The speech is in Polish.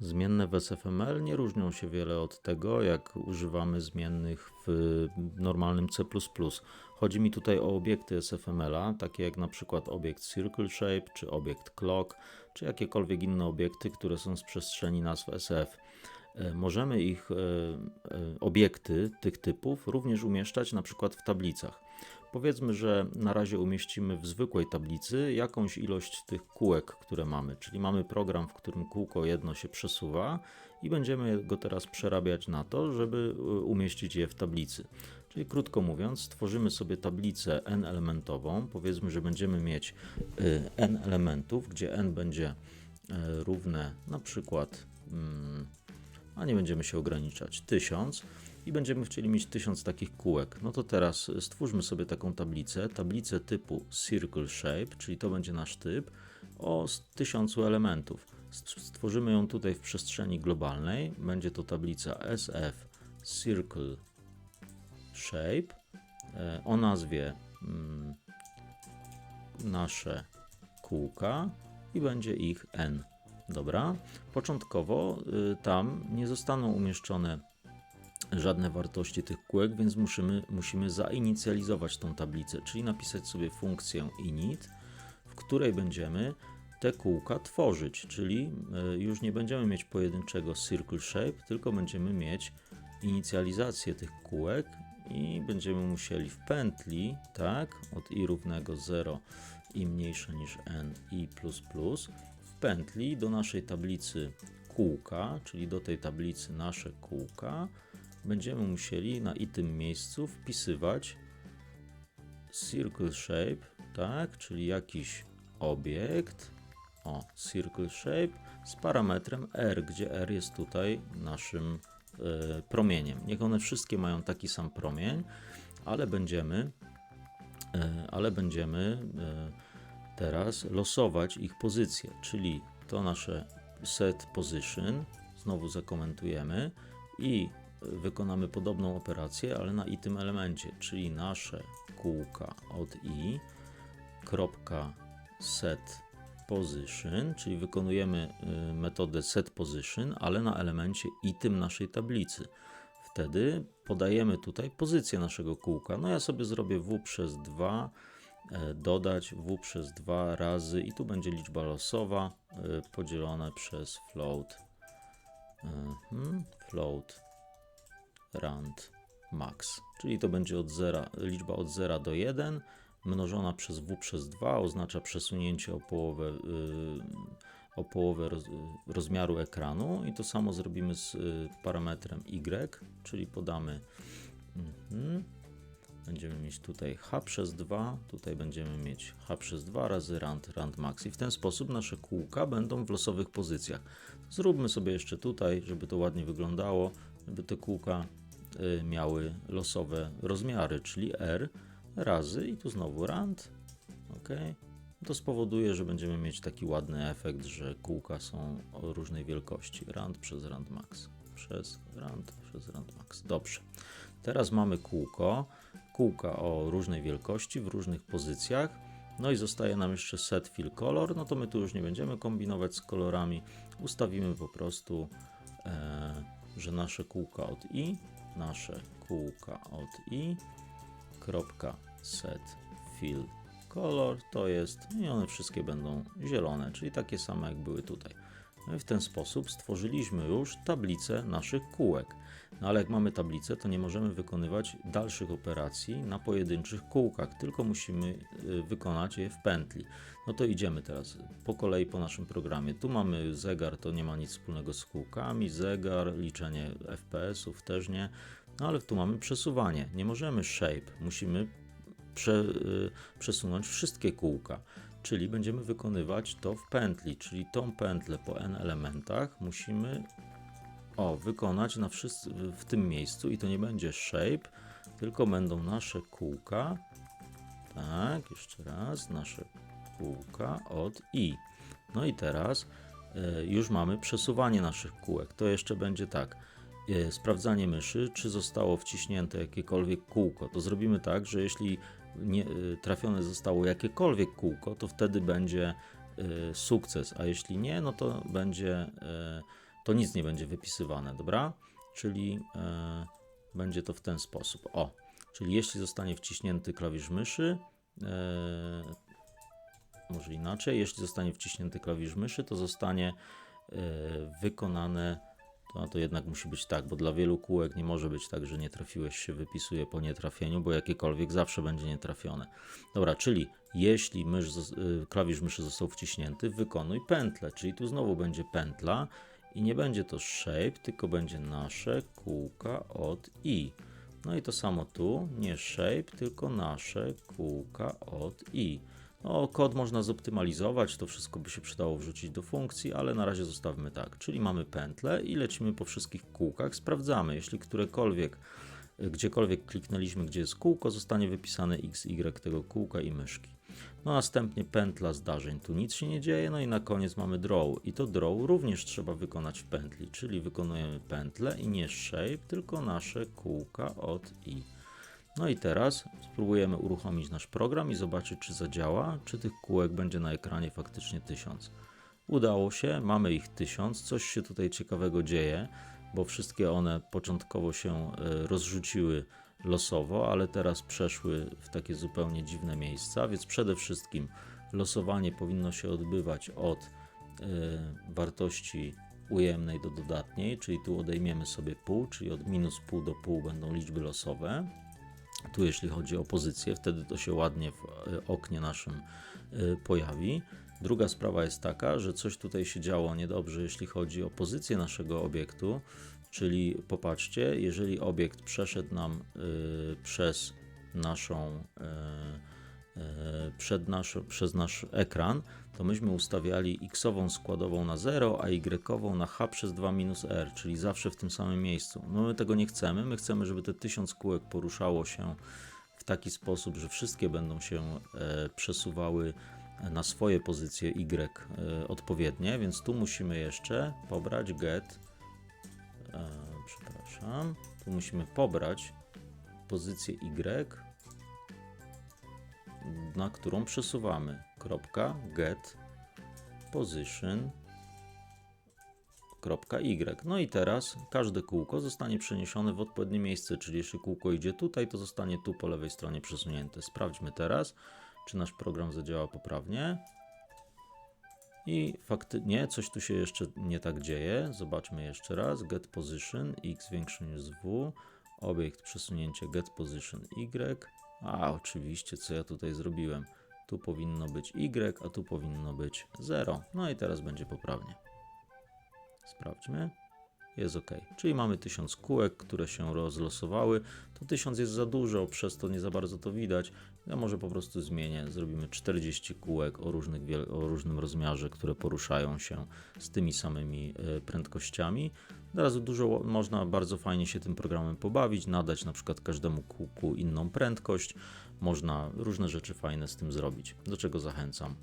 Zmienne w SFML nie różnią się wiele od tego, jak używamy zmiennych w normalnym C. Chodzi mi tutaj o obiekty SFML-a, takie jak na przykład obiekt Circle Shape, czy obiekt Clock, czy jakiekolwiek inne obiekty, które są z przestrzeni nazw SF. E, Możemy ich e, e, obiekty tych typów również umieszczać na przykład w tablicach. Powiedzmy, że na razie umieścimy w zwykłej tablicy jakąś ilość tych kółek, które mamy, czyli mamy program, w którym kółko jedno się przesuwa i będziemy go teraz przerabiać na to, żeby y, umieścić je w tablicy. Czyli krótko mówiąc, stworzymy sobie tablicę n elementową. Powiedzmy, że będziemy mieć y, n elementów, gdzie n będzie y, równe na przykład, mm, a nie będziemy się ograniczać, 1000 i będziemy chcieli mieć 1000 takich kółek. No to teraz stwórzmy sobie taką tablicę, tablicę typu Circle Shape, czyli to będzie nasz typ, o 1000 elementów. St- Stworzymy ją tutaj w przestrzeni globalnej. Będzie to tablica SF Circle Shape e, o nazwie mm, nasze kółka i będzie ich n. Dobra. Początkowo y, tam nie zostaną umieszczone żadne wartości tych kółek, więc musimy, musimy zainicjalizować tą tablicę, czyli napisać sobie funkcję init, w której będziemy te kółka tworzyć, czyli y, już nie będziemy mieć pojedynczego circle shape, tylko będziemy mieć inicjalizację tych kółek i będziemy musieli w pętli, tak, od i równego 0 i mniejsze niż n i plus plus, w pętli do naszej tablicy kółka, czyli do tej tablicy nasze kółka, będziemy musieli na i tym miejscu wpisywać circle shape, tak, czyli jakiś obiekt, o, circle shape z parametrem r, gdzie r jest tutaj naszym e, promieniem. Niech one wszystkie mają taki sam promień, ale będziemy, e, ale będziemy e, teraz losować ich pozycję, czyli to nasze set position, znowu zakomentujemy i wykonamy podobną operację, ale na i tym elemencie, czyli nasze kółka od i, kropka set position, czyli wykonujemy y, metodę set position, ale na elemencie i tym naszej tablicy. Wtedy podajemy tutaj pozycję naszego kółka. No ja sobie zrobię w przez 2, e, dodać w przez 2 razy i tu będzie liczba losowa e, podzielone przez float. Mhm, float rand max, czyli to będzie od zera, liczba od 0 do 1 mnożona przez w przez 2 oznacza przesunięcie o połowę, yy, o połowę roz, rozmiaru ekranu i to samo zrobimy z y, parametrem y, czyli podamy mhm, będziemy mieć tutaj h przez 2, tutaj będziemy mieć h przez 2 razy rand, rand max i w ten sposób nasze kółka będą w losowych pozycjach. Zróbmy sobie jeszcze tutaj, żeby to ładnie wyglądało, żeby te kółka y, miały losowe rozmiary, czyli r razy i tu znowu rand, ok. To spowoduje, że będziemy mieć taki ładny efekt, że kółka są o różnej wielkości. Rand przez rand max, przez rand przez rand max. Dobrze. Teraz mamy kółko, kółka o różnej wielkości, w różnych pozycjach. No i zostaje nam jeszcze set fill color, no to my tu już nie będziemy kombinować z kolorami. Ustawimy po prostu, e, że nasze kółka od i, nasze kółka od i, kropka set fill color to jest i one wszystkie będą zielone, czyli takie same jak były tutaj. No w ten sposób stworzyliśmy już tablicę naszych kółek. No ale jak mamy tablicę, to nie możemy wykonywać dalszych operacji na pojedynczych kółkach, tylko musimy y, wykonać je w pętli. No to idziemy teraz po kolei po naszym programie. Tu mamy zegar, to nie ma nic wspólnego z kółkami, zegar, liczenie FPS-ów też nie. No ale tu mamy przesuwanie. Nie możemy shape, musimy prze, y, przesunąć wszystkie kółka. Czyli będziemy wykonywać to w pętli, czyli tą pętlę po n elementach musimy o, wykonać na wszyscy, w tym miejscu i to nie będzie shape, tylko będą nasze kółka. Tak, jeszcze raz, nasze kółka od i. No i teraz y, już mamy przesuwanie naszych kółek. To jeszcze będzie tak. y, Sprawdzanie myszy, czy zostało wciśnięte jakiekolwiek kółko. To zrobimy tak, że jeśli nie, y, trafione zostało jakiekolwiek kółko, to wtedy będzie y, sukces, a jeśli nie, no to będzie y, to nic nie będzie wypisywane, dobra? Czyli będzie to w ten sposób. O, czyli jeśli zostanie wciśnięty klawisz myszy, może inaczej, jeśli zostanie wciśnięty klawisz myszy, to zostanie wykonane, to, to jednak musi być tak, bo dla wielu kółek nie może być tak, że nie trafiłeś się wypisuje po nietrafieniu, bo jakiekolwiek zawsze będzie nietrafione. Dobra, czyli jeśli mysz, y, klawisz myszy został wciśnięty, wykonuj pętlę, czyli tu znowu będzie pętla i nie będzie to shape, tylko będzie nasze kółka od i. No i to samo tu, nie shape, tylko nasze kółka od i. No, kod można zoptymalizować, to wszystko by się przydało wrzucić do funkcji, ale na razie zostawmy tak. Czyli mamy pętlę i lecimy po wszystkich kółkach, sprawdzamy, jeśli którekolwiek, y, gdziekolwiek kliknęliśmy, gdzie jest kółko, zostanie wypisane x, y tego kółka i myszki. No następnie pętla zdarzeń, tu nic się nie dzieje, no i na koniec mamy draw i to draw również trzeba wykonać w pętli, czyli wykonujemy pętlę i nie shape, tylko nasze kółka od i. No i teraz spróbujemy uruchomić nasz program i zobaczyć, czy zadziała, czy tych kółek będzie na ekranie faktycznie 1000. Udało się, mamy ich 1000, coś się tutaj ciekawego dzieje, bo wszystkie one początkowo się e, rozrzuciły losowo, ale teraz przeszły w takie zupełnie dziwne miejsca, więc przede wszystkim losowanie powinno się odbywać od e, wartości ujemnej do dodatniej, czyli tu odejmiemy sobie pół, czyli od minus pół do pół będą liczby losowe. Tu jeśli chodzi o pozycję, wtedy to się ładnie w e, oknie naszym e, pojawi. Druga sprawa jest taka, że coś tutaj się działo niedobrze, jeśli chodzi o pozycję naszego obiektu, czyli popatrzcie, jeżeli obiekt przeszedł nam y, przez naszą przed nasz, przez nasz ekran, to myśmy ustawiali x-ową składową na 0, a y-ową na h przez 2 minus r, czyli zawsze w tym samym miejscu. No my tego nie chcemy, my chcemy, żeby te 1000 kółek poruszało się w taki sposób, że wszystkie będą się e, przesuwały na swoje pozycje y e, odpowiednie, więc tu musimy jeszcze pobrać get, e, przepraszam, tu musimy pobrać pozycję y, na którą przesuwamy. Kropka get position kropka y. No i teraz każde kółko zostanie przeniesione w odpowiednie miejsce, czyli jeśli kółko idzie tutaj, to zostanie tu po lewej stronie przesunięte. Sprawdźmy teraz, czy nasz program zadziała poprawnie. I faktycznie coś tu się jeszcze nie tak dzieje. Zobaczmy jeszcze raz. Get position x większy niż w. Obiekt przesunięcie get position y. A oczywiście, co ja tutaj zrobiłem. Tu powinno być y, a tu powinno być 0. No i teraz będzie poprawnie. Sprawdźmy. Jest ok. Czyli mamy 1000 kółek, które się rozlosowały. To 1000 jest za dużo, przez to nie za bardzo to widać. Ja może po prostu zmienię. Zrobimy 40 kółek o, różnych, o różnym rozmiarze, które poruszają się z tymi samymi e, prędkościami. Teraz dużo można bardzo fajnie się tym programem pobawić, nadać na przykład każdemu kółku inną prędkość. Można różne rzeczy fajne z tym zrobić, do czego zachęcam.